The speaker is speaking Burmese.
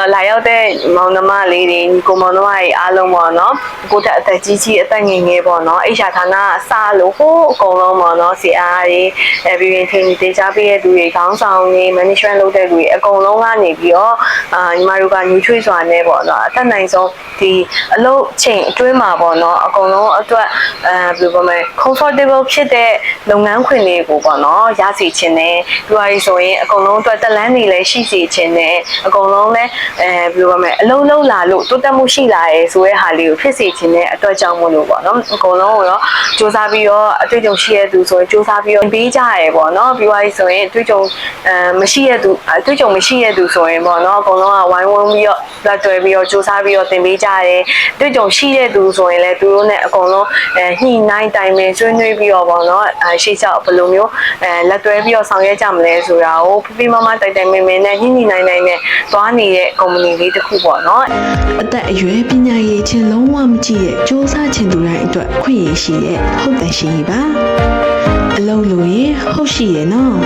တော့လာရောက်တဲ့မောင်နှမလေးတွေညီကိုမောင်နှမတွေအားလုံးပေါ့နော်ကိုတက်အသက်ကြီးကြီးအသက်ငယ်ငယ်ပေါ့နော်အိရှာဌာနအစလို့ဟိုးအကုန်လုံးပေါ့နော်စီအားတွေအဲပြီးရင်ထင်တေချာပေးတဲ့သူတွေခေါင်းဆောင်တွေ management လုပ်တဲ့လူတွေအကုန်လုံးကနေပြီးတော့အာညီမတို့ကညှိချွေးစွာနဲ့ပေါ့နော်အသက်နိုင်ဆုံးဒီအလုပ်ချိန်အတွင်းမှာပေါ့နော်အကုန်လုံးအတွက်အဲဘယ်လိုပြောမလဲ comfortable ဖြစ်တဲ့လုပ်ငန်းခွင်တွေကိုပေါ့နော်ရစီခြင်းနဲ့ဒီဟာကြီးဆိုရင်အကုန်လုံးအတွက်တက်လန်းနေလည်းရှိစီခြင်းနဲ့အကုန်လုံးလည်းအဲဘယ်လိုပြောမလဲအလုံးလုံးလာလို့တိုးတက်မှုရှိလာရဲဆိုတဲ့ဟာလေးကိုဖြစ်စေခြင်းနဲ့အတွက်ကြောင့်မို့လို့ပေါ့နော်အကုန်လုံးကိုတော့စူးစမ်းပြီးတော့အတွေ့အကြုံရှိတဲ့သူဆိုရင်စူးစမ်းပြီးတော့ပေးကြရဲပေါ့နော်ပြီးသွားပြီဆိုရင်အတွေ့အကြုံအဲမရှိတဲ့သူအတွေ့အကြုံမရှိတဲ့သူဆိုရင်ပေါ့နော်အကုန်လုံးကဝိုင်းဝန်းပြီးတော့လက်တွဲပြီးတော့စူးစမ်းပြီးတော့သင်ပေးကြတယ်အတွေ့အကြုံရှိတဲ့သူဆိုရင်လည်းသူတို့နဲ့အကုန်လုံးအဲညှိနှိုင်းတိုင်ပင်ဆွေးနွေးပြီးတော့ပေါ့နော်အဲရှေ့လျှောက်ဘယ်လိုမျိုးအဲလက်တွဲပြီးတော့ဆောင်ရွက်ကြမလဲဆိုတာကိုဖိဖိမမတိုင်တိုင်ပင်ပင်နဲ့ညှိညှိနှိုင်းနှိုင်းနဲ့သွားနေတဲ့ company လေးတစ်ခုပေါ့နော်အသက်အရွယ်ပညာရည်ချင်းလုံးဝမကြည့်ရဲ့စ조사ချင်သူတိုင်းအတွက်ခွင့်ရရှိရဲ့ဟုတ်တယ်ရှင်ကြီးပါအလုံးလို့ရင်ဟုတ်ရှိရဲ့နော်